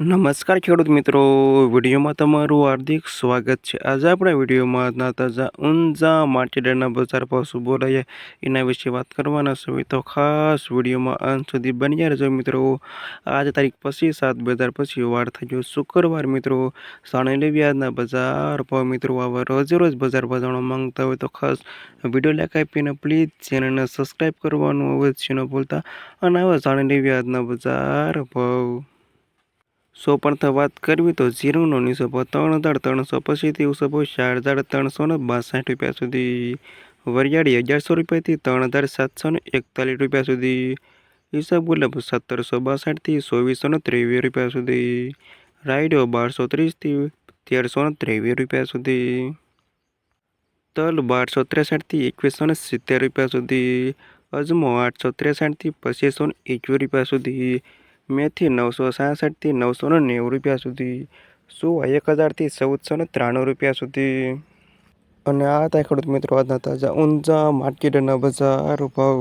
નમસ્કાર ખેડૂત મિત્રો, વિડીયોમાં તમારું હાર્દિક સ્વાગત છે. આજે આપણા વિડીયોમાં તાજા ઊંઝા માટીડાના બજાર ભાવ શું બોલાયા, એના વિશે વાત કરવાના છે. તો ખાસ વિડીયોમાં અંત સુધી બન્યા રહેજો મિત્રો. આજે તારીખ પછી સાત બે હજાર પછી વાર થઈ ગયો શુક્રવાર મિત્રો. સાણેલી વ્યાજના બજાર ભાવ મિત્રો. આવા રોજે રોજ બજાર ભાવ માંગતા હોય તો ખાસ વીડિયો લાઈક આપીને પ્લીઝ ચેનલને સબસ્ક્રાઈબ કરવાનું અવશ્ય ન ભૂલતા. અને આવા સાણેલી વ્યાજના બજાર ભાવ સો પણ વાત કરવી તો જીરુંનો નીસો ભાવ ત્રણ હજાર ત્રણસો પછીથી ઉસો ચાર હજાર ત્રણસો ને બાસઠ રૂપિયા સુધી. વરિયાળી અગિયારસો રૂપિયાથી ત્રણ હજાર સાતસો ને એકતાલીસ રૂપિયા સુધી. હિસાબ ગુલાબ સત્તરસો બાસઠથી ચોવીસો ને ત્રેવીસ રૂપિયા સુધી. રાયડો બારસો ત્રીસથી તેરસો ને ત્રેવીસ રૂપિયા સુધી. તલ બારસો ત્રેસઠથી એકવીસો ને સિત્તેર રૂપિયા સુધી. અજમો આઠસો ત્રેસઠથી પચીસો ને એકવીસ રૂપિયા સુધી. મેથી નવસો છાસઠથી નવસો ને નેવું રૂપિયા સુધી સોવા એક હજારથી ચૌદસો ને ત્રાણું રૂપિયા સુધી? અને આ હતા ખેડૂત મિત્રો, આજના તાજા ઊંઝા માર્કેટના બજાર ભાવ.